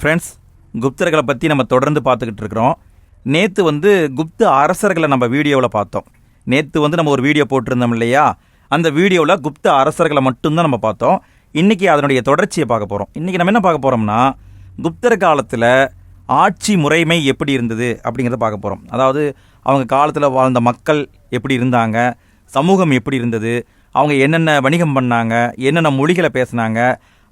Friends குப்தர்களை பற்றி நம்ம தொடர்ந்து பார்த்துக்கிட்டு இருக்கிறோம். நேற்று வந்து குப்த அரசர்களை நம்ம வீடியோவில் பார்த்தோம். நேற்று வந்து நம்ம ஒரு வீடியோ போட்டிருந்தோம் இல்லையா? அந்த வீடியோவில் குப்த அரசர்களை மட்டும்தான் நம்ம பார்த்தோம். இன்றைக்கி அதனுடைய தொடர்ச்சியை பார்க்க போகிறோம் இன்றைக்கி நம்ம என்ன பார்க்க போகிறோம்னா குப்தர் காலத்தில் ஆட்சி முறைமை எப்படி இருந்தது அப்படிங்கிறத பார்க்க போகிறோம் அதாவது அவங்க காலத்தில் வாழ்ந்த மக்கள் எப்படி இருந்தாங்க சமூகம் எப்படி இருந்தது அவங்க என்னென்ன வணிகம் பண்ணாங்க என்னென்ன மொழிகளை பேசுனாங்க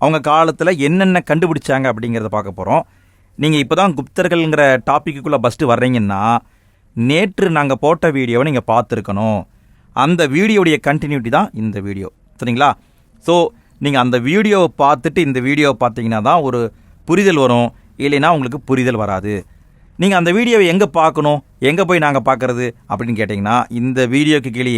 அவங்க காலத்தில் என்னென்ன கண்டுபிடிச்சாங்க அப்படிங்கிறத பார்க்க போகிறோம் நீங்கள் இப்போ தான் குப்தர்கள்ங்கிற டாப்பிக்குள்ளே ஃபஸ்ட்டு வர்றீங்கன்னா நேற்று நாங்கள் போட்ட வீடியோவை நீங்கள் பார்த்துருக்கணும். அந்த வீடியோடைய கண்டினியூட்டி தான் இந்த வீடியோ. சரிங்களா? ஸோ நீங்கள் அந்த வீடியோவை பார்த்துட்டு இந்த வீடியோவை பார்த்தீங்கன்னா தான் ஒரு புரிதல் வரும். இல்லைன்னா உங்களுக்கு புரிதல் வராது. நீங்கள் அந்த வீடியோவை எங்கே பார்க்கணும்? எங்கே போய் நாங்கள் பார்க்குறது? அப்படின்னு கேட்டிங்கன்னா இந்த வீடியோக்கு கீழே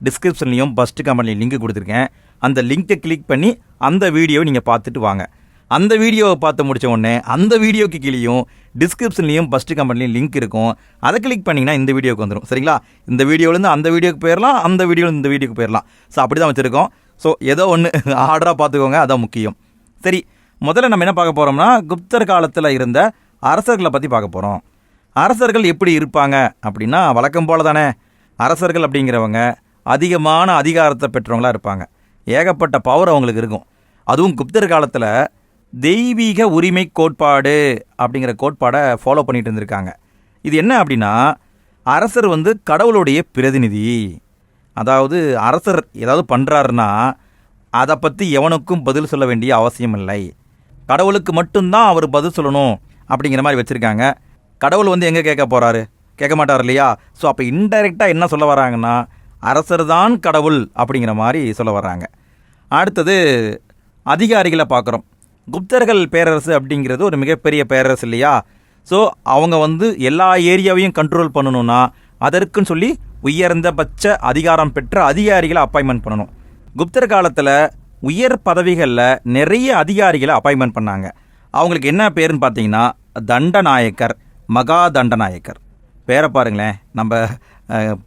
டிஸ்கிரிப்ஷன்லேயும் ஃபஸ்ட்டு கமெண்ட்லையும் லிங்க் கொடுத்துருக்கேன். அந்த லிங்க்கை கிளிக் பண்ணி அந்த வீடியோவை நீங்கள் பார்த்துட்டு வாங்க. அந்த வீடியோவை பார்த்து முடித்த உடனே அந்த வீடியோக்கு கீழேயும் டிஸ்கிரிப்ஷன்லேயும் ஃபஸ்ட்டு கம்பெனிலையும் லிங்க் இருக்கும். அதை கிளிக் பண்ணிங்கன்னா இந்த வீடியோக்கு வந்துடும் சரிங்களா? இந்த வீடியோலேருந்து அந்த வீடியோக்கு போயிடலாம் அந்த வீடியோவில் இந்த வீடியோக்கு போயிடலாம் ஸோ அப்படி தான் வச்சுருக்கோம். ஸோ ஏதோ ஒன்று ஆர்டராக பார்த்துக்கோங்க அதான் முக்கியம். சரி முதல்ல நம்ம என்ன பார்க்க போகிறோம்னா குப்தர் காலத்தில் இருந்த அரசர்களை பற்றி பார்க்க போகிறோம் அரசர்கள் எப்படி இருப்பாங்க அப்படின்னா வழக்கம் போல் தானே அரசர்கள் அப்படிங்கிறவங்க அதிகமான அதிகாரத்தை பெற்றவங்களா இருப்பாங்க. ஏகப்பட்ட பவர் அவங்களுக்கு இருக்கும். அதுவும் குப்தர் காலத்தில் தெய்வீக உரிமை கோட்பாடு அப்படிங்கிற கோட்பாடை ஃபாலோ பண்ணிகிட்டு இருந்திருக்காங்க. இது என்ன அப்படின்னா அரசர் வந்து கடவுளுடைய பிரதிநிதி. அதாவது அரசர் ஏதாவது பண்ணுறாருன்னா அதை பற்றி எவனுக்கும் பதில் சொல்ல வேண்டிய அவசியம் இல்லை. கடவுளுக்கு மட்டும்தான் அவர் பதில் சொல்லணும் அப்படிங்கிற மாதிரி வச்சுருக்காங்க. கடவுள் வந்து எங்கே கேட்க போகிறாரு கேட்க மாட்டார் இல்லையா? ஸோ அப்போ இன்டைரக்டாக என்ன சொல்ல வராங்கன்னா அரசர் தான் கடவுள் அப்படிங்கிற மாதிரி சொல்ல வர்றாங்க. அடுத்தது அதிகாரிகளை பார்க்குறோம். குப்தர்கள் பேரரசு அப்படிங்கிறது ஒரு மிகப்பெரிய பேரரசு இல்லையா? ஸோ அவங்க வந்து எல்லா ஏரியாவையும் கண்ட்ரோல் பண்ணணும்னா அதற்குன்னு சொல்லி உயர்ந்தபட்ச அதிகாரம் பெற்ற அதிகாரிகளை அப்பாயின்மெண்ட் பண்ணணும். குப்தர் காலத்தில் உயர் பதவிகளில் நிறைய அதிகாரிகளை அப்பாயின்மெண்ட் பண்ணாங்க. அவங்களுக்கு என்ன பேருன்னு பார்த்தீங்கன்னா தண்டநாயக்கர் மகா தண்டநாயக்கர். பேரை பாருங்களேன் நம்ம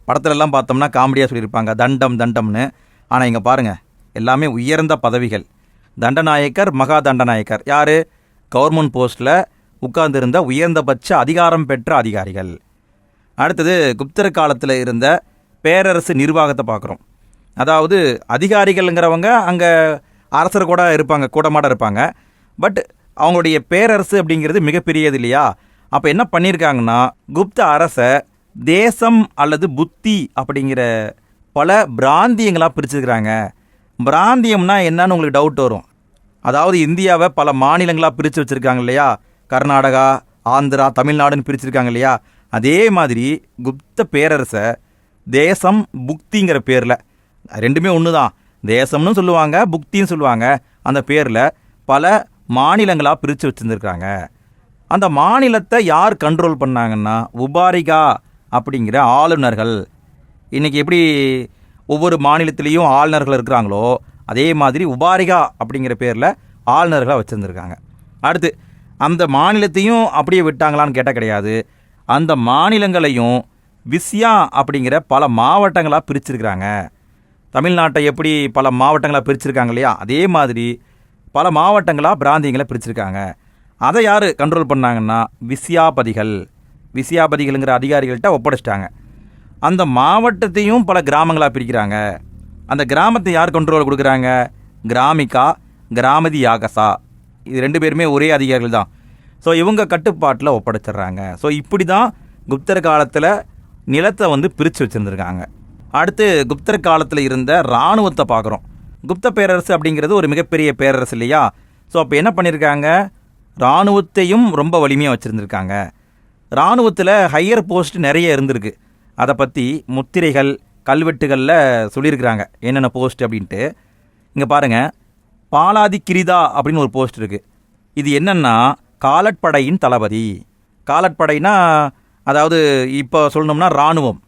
படத்துலலாம் பார்த்தோம்னா காமெடியாக சொல்லியிருப்பாங்க. தண்டம் தண்டம்னு. ஆனால் இங்கே பாருங்கள் எல்லாமே உயர்ந்த பதவிகள். தண்டநாயக்கர் மகா தண்டநாயக்கர். யார்? கவர்மெண்ட் போஸ்ட்டில் உட்கார்ந்திருந்த உயர்ந்தபட்ச அதிகாரம் பெற்ற அதிகாரிகள். அடுத்தது குப்தர் காலத்தில் இருந்த பேரரசு நிர்வாகத்தை பார்க்குறோம். அதாவது அதிகாரிகள்ங்கிறவங்க அங்கே அரசர் கூட இருப்பாங்க கூடமாட இருப்பாங்க. பட் அவங்களுடைய பேரரசு அப்படிங்கிறது மிகப்பெரியது இல்லையா? அப்போ என்ன பண்ணியிருக்காங்கன்னா குப்த அரசை தேசம் அல்லது புத்தி அப்படிங்கிற பல பிராந்தியங்களாக பிரிச்சுருக்கிறாங்க. பிராந்தியம்னா என்னன்னு உங்களுக்கு டவுட் வரும். அதாவது இந்தியாவை பல மாநிலங்களாக பிரித்து வச்சுருக்காங்க இல்லையா? கர்நாடகா ஆந்திரா தமிழ்நாடுன்னு பிரிச்சிருக்காங்க இல்லையா? அதே மாதிரி குப்த பேரரசை தேசம் புக்திங்கிற பேரில் ரெண்டுமே ஒன்று தான் தேசம்னு சொல்லுவாங்க புக்தின்னு சொல்லுவாங்க. அந்த பேரில் பல மாநிலங்களாக பிரித்து வச்சுருந்துருக்காங்க அந்த மாநிலத்தை யார் கண்ட்ரோல் பண்ணாங்கன்னா உபாரிகா அப்படிங்கிற ஆளுநர்கள். இன்றைக்கி எப்படி ஒவ்வொரு மாநிலத்திலையும் ஆளுநர்கள் இருக்கிறாங்களோ அதே மாதிரி உபாரிகா அப்படிங்கிற பேரில் ஆளுநர்களாக வச்சுருந்துருக்காங்க. அடுத்து அந்த மாநிலத்தையும் அப்படியே விட்டாங்களான்னு கேட்டால் கிடையாது. அந்த மாநிலங்களையும் விஸ்யா அப்படிங்கிற பல மாவட்டங்களாக பிரிச்சிருக்கிறாங்க. தமிழ்நாட்டை எப்படி பல மாவட்டங்களாக பிரிச்சிருக்காங்க இல்லையா? அதே மாதிரி பல மாவட்டங்களாக பிராந்தியங்களை பிரிச்சிருக்காங்க. அதை யார் கண்ட்ரோல் பண்ணாங்கன்னா விஸ்யாபதிகள் விசியாபதிகளுங்கிற அதிகாரிகள்கிட்ட ஒப்படைச்சிட்டாங்க. அந்த மாவட்டத்தையும் பல கிராமங்களாக பிரிக்கிறாங்க. அந்த கிராமத்தை யார் கண்ட்ரோல் கொடுக்குறாங்க? கிராமிகா கிராமதி யாகசா. இது ரெண்டு பேருமே ஒரே அதிகாரிகள் தான். ஸோ இவங்க கட்டுப்பாட்டில் ஒப்படைச்சிடுறாங்க. ஸோ இப்படி தான் குப்தர் காலத்தில் நிலத்தை வந்து பிரித்து வச்சுருந்துருக்காங்க. அடுத்து குப்தர் காலத்தில் இருந்த இராணுவத்தை பார்க்குறோம். குப்த பேரரசு அப்படிங்கிறது ஒரு மிகப்பெரிய பேரரசு இல்லையா? ஸோ அப்போ என்ன பண்ணியிருக்காங்க இராணுவத்தையும் ரொம்ப வலிமையாக வச்சுருந்துருக்காங்க. இராணுவத்தில் ஹையர் போஸ்ட் நிறைய இருந்திருக்கு. அதை பற்றி முத்திரைகள் கல்வெட்டுகளில் சொல்லியிருக்கிறாங்க. என்னென்ன போஸ்ட் அப்படின்ட்டு. இங்கே பாருங்கள் பாலாதி கிரிதா அப்படின்னு ஒரு போஸ்ட் இருக்குது இது என்னென்னா காலட்படையின் தளபதி. காலட்படைனா அதாவது இப்போ சொல்லணும்னா இராணுவம்.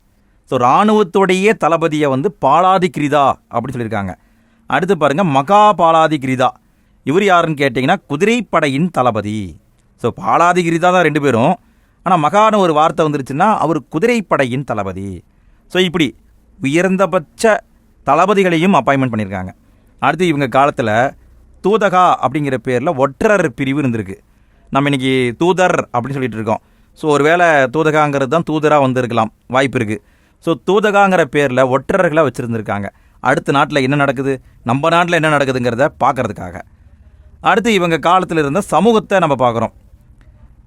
ஸோ இராணுவத்துடைய தளபதியை வந்து பாலாதி கிரிதா அப்படின்னு சொல்லியிருக்காங்க. அடுத்து பாருங்கள் மகா பாலாதி கிரிதா இவர் யாருன்னு கேட்டிங்கன்னா குதிரைப்படையின் தளபதி. ஸோ பாலாதி கிரிதா தான் ரெண்டு பேரும். ஆனால் மகான்னு ஒரு வார்த்தை வந்துருச்சுன்னா அவர் குதிரைப்படையின் தளபதி. ஸோ இப்படி உயர்ந்தபட்ச தளபதிகளையும் அப்பாயின்மெண்ட் பண்ணியிருக்காங்க அடுத்து இவங்க காலத்தில் தூதகா அப்படிங்கிற பேரில் ஒற்றர் பிரிவு இருந்திருக்கு. நம்ம இன்னைக்கு தூதர் அப்படின்னு சொல்லிட்டு இருக்கோம். ஸோ ஒருவேளை தூதகாங்கிறது தான் தூதராக வந்திருக்கலாம் வாய்ப்பு இருக்குது ஸோ தூதகாங்கிற பேரில் ஒற்றர்களாக வச்சுருந்துருக்காங்க. அடுத்த நாட்டில் என்ன நடக்குது? நம்ம நாட்டில் என்ன நடக்குதுங்கிறத பார்க்கறதுக்காக. அடுத்து இவங்க காலத்தில் இருந்த சமூகத்தை நம்ம பார்க்குறோம்.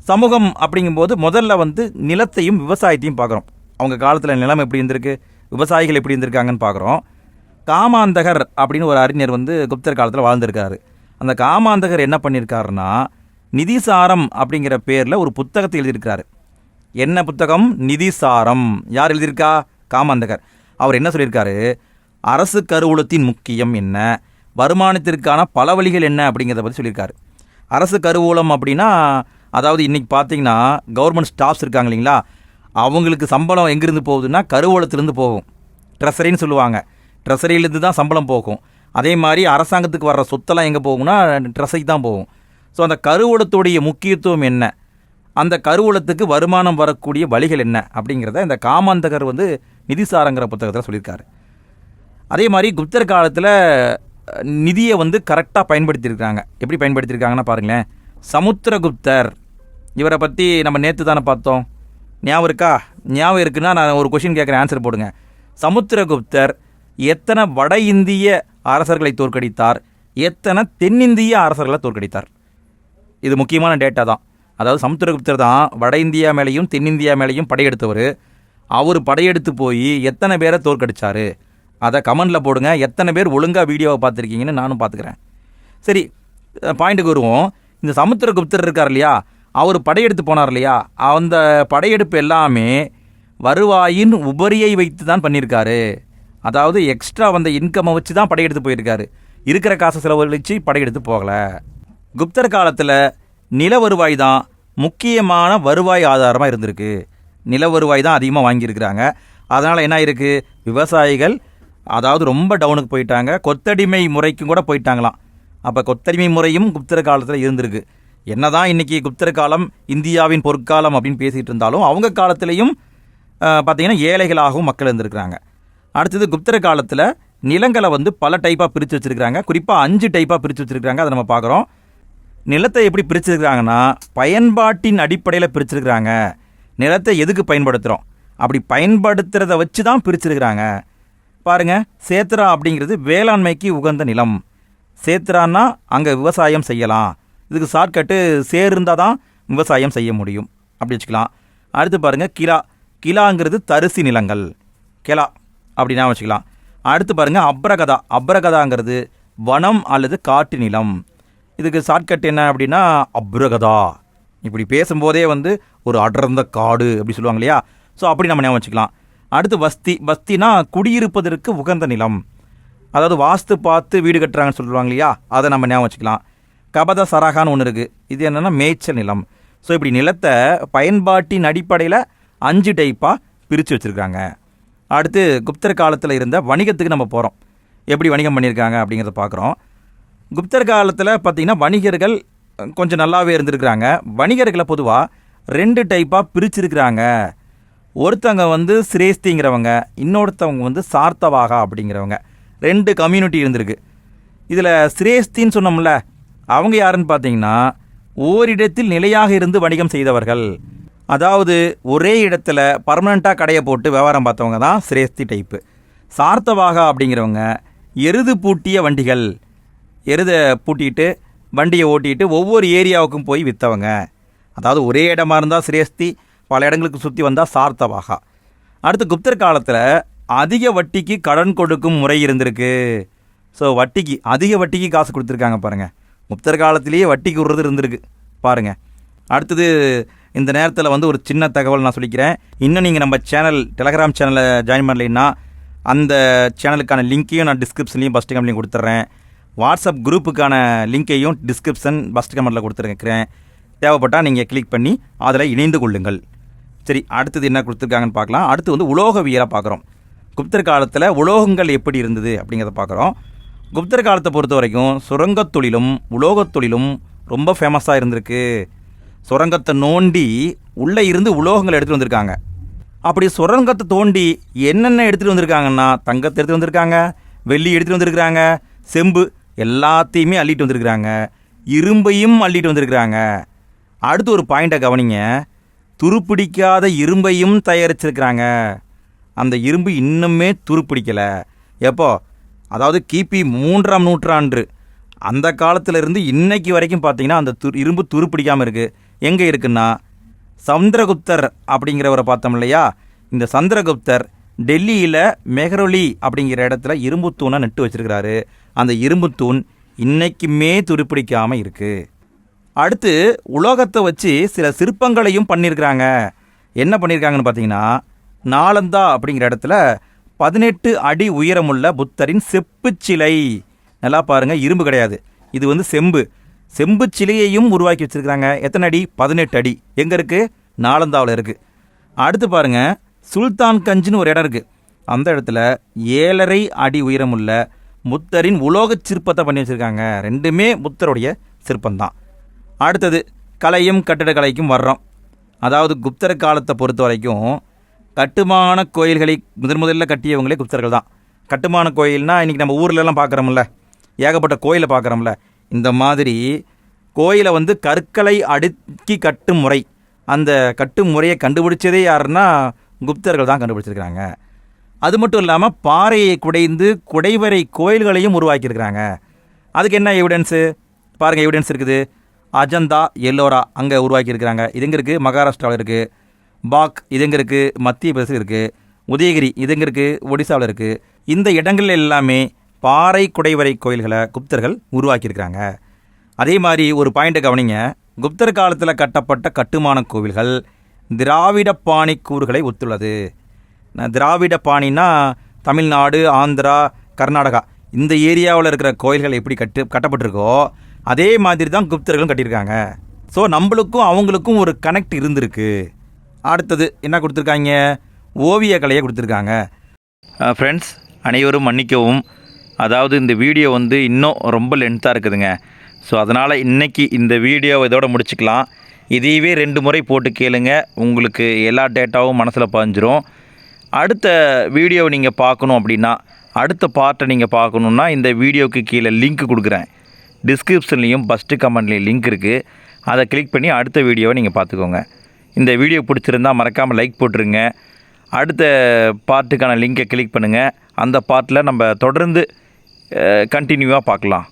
சமூகம் அப்படிங்கும்போது முதல்ல வந்து நிலத்தையும் விவசாயத்தையும் பார்க்குறோம். அவங்க காலத்தில் நிலம் எப்படி இருந்திருக்கு விவசாயிகள் எப்படி இருந்திருக்காங்கன்னு பார்க்குறோம். காமாந்தகர் அப்படின்னு ஒரு அறிஞர் வந்து குப்தர் காலத்தில் வாழ்ந்திருக்காரு. அந்த காமாந்தகர் என்ன பண்ணியிருக்காருன்னா நிதிசாரம் அப்படிங்கிற பேரில் ஒரு புத்தகத்தை எழுதியிருக்காரு என்ன புத்தகம்? நிதிசாரம். யார் எழுதியிருக்கா? காமாந்தகர். அவர் என்ன சொல்லியிருக்காரு? அரசு கருவூலத்தின் முக்கியம் என்ன? வருமானத்திற்கான பல வழிகள் என்ன அப்படிங்கிறத பற்றி சொல்லியிருக்காரு. அரசு கருவூலம் அப்படின்னா அதாவது இன்றைக்கி பார்த்தீங்கன்னா கவர்மெண்ட் ஸ்டாஃப்ஸ் இருக்காங்க இல்லைங்களா? அவங்களுக்கு சம்பளம் எங்கேருந்து போகுதுன்னா கருவூலத்திலேருந்து போகும். ட்ரெஸரின்னு சொல்லுவாங்க. ட்ரெஸரியிலேருந்து தான் சம்பளம் போகும். அதே மாதிரி அரசாங்கத்துக்கு வர்ற சொத்தெல்லாம் எங்கே போகும்னா ட்ரெஸைக்கு தான் போகும். ஸோ அந்த கருவூலத்துடைய முக்கியத்துவம் என்ன? அந்த கருவூலத்துக்கு வருமானம் வரக்கூடிய வழிகள் என்ன? அப்படிங்கிறத இந்த காமாந்தகர் வந்து நிதிசாரங்கிற புத்தகத்தில் சொல்லியிருக்காரு. அதே மாதிரி குப்தர் காலத்தில் நிதியை வந்து கரெக்டாக பயன்படுத்தியிருக்காங்க எப்படி பயன்படுத்தியிருக்காங்கன்னா பாருங்களேன். சமுத்திரகுப்தர் இவரை பற்றி நம்ம நேற்று தானே பார்த்தோம். ஞாபகம் இருக்கா? ஞாபகம் இருக்குன்னா நான் ஒரு கொஷின் கேட்குறேன் ஆன்சர் போடுங்க. சமுத்திரகுப்தர் எத்தனை வட இந்திய அரசர்களை தோற்கடித்தார்? எத்தனை தென்னிந்திய அரசர்களை தோற்கடித்தார்? இது முக்கியமான டேட்டா தான். அதாவது சமுத்திரகுப்தர் தான் வட இந்தியா மேலேயும் தென்னிந்தியா மேலேயும் படையெடுத்தவர். அவர் படையெடுத்து போய் எத்தனை பேரை தோற்கடித்தார் அதை கமெண்டில் போடுங்க. எத்தனை பேர் ஒழுங்காக வீடியோவை பார்த்துருக்கீங்கன்னு நானும் பார்த்துக்கிறேன். சரி பாயிண்ட்டுக்கு வருவோம். இந்த சமுத்திரகுப்தர் இருக்கார் இல்லையா? அவர் படையெடுத்து போனார் இல்லையா? அந்த படையெடுப்பு எல்லாமே வருவாயின் உபரியை வைத்து தான் பண்ணியிருக்காரு. அதாவது எக்ஸ்ட்ரா வந்த இன்கம்மை வச்சு தான் படையெடுத்து போயிருக்காரு. இருக்கிற காசை செலவழித்து படையெடுத்து போகலை. குப்தர் காலத்தில் நில வருவாய் தான் முக்கியமான வருவாய் ஆதாரமாக இருந்திருக்கு. நில வருவாய் தான் அதிகமாக வாங்கியிருக்கிறாங்க. அதனால் என்ன ஆயிருக்கு? விவசாயிகள் அதாவது ரொம்ப டவுனுக்கு போயிட்டாங்க. கொத்தடிமை முறைக்கும் கூட போயிட்டாங்களாம். அப்போ கொத்தடிமை முறையும் குப்தர் காலத்தில் இருந்திருக்கு. என்னதான் இன்னைக்கு குப்தர் காலம் இந்தியாவின் பொற்காலம் அப்படின்னு பேசிகிட்டு இருந்தாலும் அவங்க காலத்திலையும் பார்த்தீங்கன்னா ஏழைகளாகவும் மக்கள் இருந்திருக்கிறாங்க. அடுத்தது குப்தர் காலத்தில் நிலங்களை வந்து பல டைப்பாக பிரித்து வச்சுருக்கிறாங்க. குறிப்பாக அஞ்சு டைப்பாக பிரித்து வச்சுருக்காங்க அதை நம்ம பார்க்குறோம். நிலத்தை எப்படி பிரிச்சிருக்கிறாங்கன்னா பயன்பாட்டின் அடிப்படையில் பிரிச்சிருக்கிறாங்க. நிலத்தை எதுக்கு பயன்படுத்துகிறோம் அப்படி பயன்படுத்துகிறத வச்சு தான் பிரிச்சிருக்கிறாங்க. பாருங்க சேத்ரா அப்படிங்கிறது வேளாண்மைக்கு உகந்த நிலம். சேத்ரான்னா அங்கே விவசாயம் செய்யலாம். இதுக்கு ஷார்ட்கட்டு சேர் இருந்தால் தான் விவசாயம் செய்ய முடியும். அப்படி வச்சுக்கலாம். அடுத்து பாருங்க கிலா கிலாங்கிறது தரிசி நிலங்கள். கிலா அப்படின்னா வச்சுக்கலாம். அடுத்து பாருங்க அப்ரகதா. அப்ரகதாங்கிறது வனம் அல்லது காட்டு நிலம். இதுக்கு ஷார்ட்கட் என்ன அப்படின்னா அப்ரகதா. இப்படி பேசும்போதே வந்து ஒரு அடர்ந்த காடு அப்படி சொல்லுவாங்க இல்லையா? ஸோ அப்படி நம்ம ஞாபகம் வச்சுக்கலாம். அடுத்து வஸ்தி. வஸ்தினா குடியிருப்பதற்கு உகந்த நிலம். அதாவது வாஸ்து பார்த்து வீடு கட்டுறாங்கன்னு சொல்லுவாங்க இல்லையா? அதை நம்ம ஞாபகம் வச்சுக்கலாம். கபத சரகான்னு ஒன்று இருக்குது இது என்னென்னா மேய்ச்சல் நிலம். ஸோ இப்படி நிலத்தை பயன்பாட்டின் அடிப்படையில் அஞ்சு டைப்பாக பிரித்து வச்சுருக்காங்க. அடுத்து குப்தர் காலத்தில் இருந்த வணிகத்துக்கு நம்ம போகிறோம் எப்படி வணிகம் பண்ணியிருக்காங்க அப்படிங்கிறத பார்க்குறோம் குப்தர் காலத்தில் பார்த்திங்கன்னா வணிகர்கள் கொஞ்சம் நல்லாவே இருந்திருக்கிறாங்க. வணிகர்களை பொதுவாக ரெண்டு டைப்பாக பிரிச்சிருக்கிறாங்க. ஒருத்தவங்க வந்து சிரேஸ்திங்கிறவங்க இன்னொருத்தவங்க வந்து சார்த்தவாகா அப்படிங்கிறவங்க. ரெண்டு கம்யூனிட்டி இருந்திருக்கு. இதில் சிரேஸ்தின்னு சொன்னோம்ல அவங்க யாருன்னு பார்த்தீங்கன்னா ஓரிடத்தில் நிலையாக இருந்து வணிகம் செய்தவர்கள். அதாவது ஒரே இடத்துல பர்மனண்ட்டாக கடையை போட்டு வியாபாரம் பார்த்தவங்க தான் சிரேஸ்தி டைப்பு சார்த்தவாகா அப்படிங்கிறவங்க எருது பூட்டிய வண்டிகள். எருதை பூட்டிட்டு வண்டியை ஓட்டிட்டு ஒவ்வொரு ஏரியாவுக்கும் போய் விற்றவங்க அதாவது ஒரே இடமா இருந்தால் சிரேஸ்தி பல இடங்களுக்கு சுற்றி வந்தால் சார்த்தவாகா. அடுத்து குப்தர் காலத்தில் அதிக வட்டிக்கு கடன் கொடுக்கும் முறை இருந்திருக்கு. ஸோ வட்டிக்கு அதிக வட்டிக்கு காசு கொடுத்துருக்காங்க பாருங்கள் குப்தர் காலத்திலேயே வட்டிக்கு விடுறது இருந்திருக்கு. பாருங்கள் அடுத்தது இந்த நேரத்தில் வந்து ஒரு சின்ன தகவல் நான் சொல்லிக்கிறேன். இன்னும் நீங்கள் நம்ம சேனல் டெலகிராம் சேனலை ஜாயின் பண்ணலைன்னா அந்த சேனலுக்கான லிங்க்கையும் நான் டிஸ்கிரிப்ஷன்லையும் ஃபஸ்ட் கம்லையும் கொடுத்துட்றேன் வாட்ஸ்அப் குரூப்புக்கான லிங்க்கையும் டிஸ்கிரிப்ஷன் ஃபஸ்ட் கமெண்ட்டில் கொடுத்துருக்கிறேன். தேவைப்பட்டால் நீங்கள் கிளிக் பண்ணி அதில் இணைந்து கொள்ளுங்கள். சரி அடுத்தது என்ன கொடுத்துருக்காங்கன்னு பார்க்கலாம். அடுத்து வந்து உலோகவியலாக பார்க்குறோம். குப்தர் காலத்தில் உலோகங்கள் எப்படி இருந்தது அப்படிங்கிறத பார்க்குறோம். குப்தர் காலத்தை பொறுத்த வரைக்கும் சுரங்கத் தொழிலும் உலோகத் தொழிலும் ரொம்ப ஃபேமஸாக இருந்திருக்கு. சுரங்கத்தை நோண்டி உள்ளே இருந்து உலோகங்களை எடுத்துகிட்டு வந்திருக்காங்க. அப்படி சுரங்கத்தை தோண்டி என்னென்ன எடுத்துகிட்டு வந்திருக்காங்கன்னா தங்கத்தை எடுத்துகிட்டு வந்திருக்காங்க வெள்ளி எடுத்துகிட்டு வந்திருக்கிறாங்க செம்பு எல்லாத்தையுமே அள்ளிட்டு வந்திருக்கிறாங்க இரும்பையும் அள்ளிட்டு வந்திருக்கிறாங்க. அடுத்து ஒரு பாயிண்ட்டை கவனிங்க. துருப்பிடிக்காத இரும்பையும் தயாரிச்சிருக்கிறாங்க. அந்த இரும்பு இன்னுமே துருப்பிடிக்கலை. எப்போ? அதாவது கிபி மூன்றாம் நூற்றாண்டு. அந்த காலத்திலிருந்து இன்னைக்கு வரைக்கும் பார்த்தீங்கன்னா அந்த து இரும்பு துருப்பிடிக்காமல் இருக்குது எங்கே இருக்குன்னா சந்திரகுப்தர் அப்படிங்கிறவரை பார்த்தோம் இல்லையா? இந்த சந்திரகுப்தர் டெல்லியில் மெஹ்ரொலி அப்படிங்கிற இடத்துல இரும்பு தூணை நட்டு வச்சுருக்கிறாரு. அந்த இரும்பு தூண் இன்றைக்குமே துருப்பிடிக்காமல் இருக்குது அடுத்து உலோகத்தை வச்சு சில சிற்பங்களையும் பண்ணியிருக்கிறாங்க. என்ன பண்ணியிருக்காங்கன்னு பார்த்தீங்கன்னா நாலந்தா அப்படிங்கிற இடத்துல பதினெட்டு அடி உயரமுள்ள புத்தரின் செப்பு சிலை. நல்லா பாருங்கள் இரும்பு கிடையாது. இது வந்து செம்பு. செம்பு சிலையையும் உருவாக்கி வச்சிருக்கிறாங்க. எத்தனை அடி? பதினெட்டு அடி. எங்கே இருக்குது நாலந்தாவில் இருக்குது அடுத்து பாருங்கள் சுல்தான் கஞ்சின்னு ஒரு இடம் இருக்குது அந்த இடத்துல ஏழரை அடி உயரமுள்ள புத்தரின் உலோகச் சிற்பத்தை பண்ணி வச்சுருக்காங்க. ரெண்டுமே புத்தருடைய சிற்பம்தான். அடுத்தது கலையும் கட்டிடக்கலைக்கும் வர்றோம். அதாவது குப்தர் காலத்தை பொறுத்த வரைக்கும் கட்டுமான கோயில்களை முதன் முதல்ல கட்டியவங்களே குப்தர்கள் தான். கட்டுமான கோயில்னா இன்றைக்கி நம்ம ஊர்லலாம் பார்க்குறோம்ல ஏகப்பட்ட கோயிலை பார்க்குறோம்ல இந்த மாதிரி கோயிலை வந்து கற்களை அடுக்கி கட்டும் முறை. அந்த கட்டும் முறையை கண்டுபிடிச்சதே யாருன்னா குப்தர்கள் தான் கண்டுபிடிச்சிருக்கிறாங்க. அது மட்டும் இல்லாமல் பாறையை குடைந்து குடைவரை கோயில்களையும் உருவாக்கியிருக்கிறாங்க. அதுக்கு என்ன எவிடன்ஸு பாருங்கள் எவிடன்ஸ் இருக்குது. அஜந்தா எல்லோரா அங்கே உருவாக்கியிருக்கிறாங்க. இது எங்கே இருக்குது மகாராஷ்டிராவில் இருக்குது பாக் இதுங்க இருக்குது மத்திய பிரதேசம் இருக்குது உதயகிரி இதுங்க இருக்குது ஒடிசாவில் இருக்குது இந்த இடங்கள் எல்லாமே பாறை குடைவரை கோயில்களை குப்தர்கள் உருவாக்கியிருக்கிறாங்க. அதே மாதிரி ஒரு பாயிண்ட்டை கவனிங்க. குப்தர் காலத்தில் கட்டப்பட்ட கட்டுமான கோவில்கள் திராவிட பாணி கூறுகளை ஒத்துள்ளது. திராவிட பாணினா தமிழ்நாடு ஆந்திரா கர்நாடகா இந்த ஏரியாவில் இருக்கிற கோயில்கள் எப்படி கட்டு கட்டப்பட்டிருக்கோ அதே மாதிரி தான் குப்தர்களும் கட்டியிருக்காங்க. ஸோ நம்மளுக்கும் அவங்களுக்கும் ஒரு கனெக்ட் இருந்திருக்கு. அடுத்தது என்ன கொடுத்துருக்காங்க? ஓவிய கலையை கொடுத்துருக்காங்க. ஃப்ரெண்ட்ஸ் அனைவரும் மன்னிக்கவும். அதாவது இந்த வீடியோ வந்து இன்னும் ரொம்ப லென்த்தாக இருக்குதுங்க. ஸோ அதனால் இன்னைக்கு இந்த வீடியோவை இதோட முடிச்சுக்கலாம். இதையவே ரெண்டு முறை போட்டு கேளுங்க. உங்களுக்கு எல்லா டேட்டாவும் மனசில் பதிஞ்சிரும். அடுத்த வீடியோவை நீங்கள் பார்க்கணும் அப்படின்னா அடுத்த பார்ட்டை நீங்கள் பார்க்கணுன்னா இந்த வீடியோவுக்கு கீழே லிங்க் கொடுக்குறேன். டிஸ்கிரிப்ஷன்லேயும் ஃபஸ்ட்டு கமெண்ட்லேயும் லிங்க் இருக்குது அதை கிளிக் பண்ணி அடுத்த வீடியோவை நீங்கள் பார்த்துக்கோங்க. இந்த வீடியோ பிடிச்சிருந்தா மறக்காமல் லைக் போட்டுருங்க. அடுத்த பார்ட்டுக்கான லிங்கை கிளிக் பண்ணுங்கள் அந்த பார்ட்டில் நம்ம தொடர்ந்து கண்டினியூவாக பார்க்கலாம்.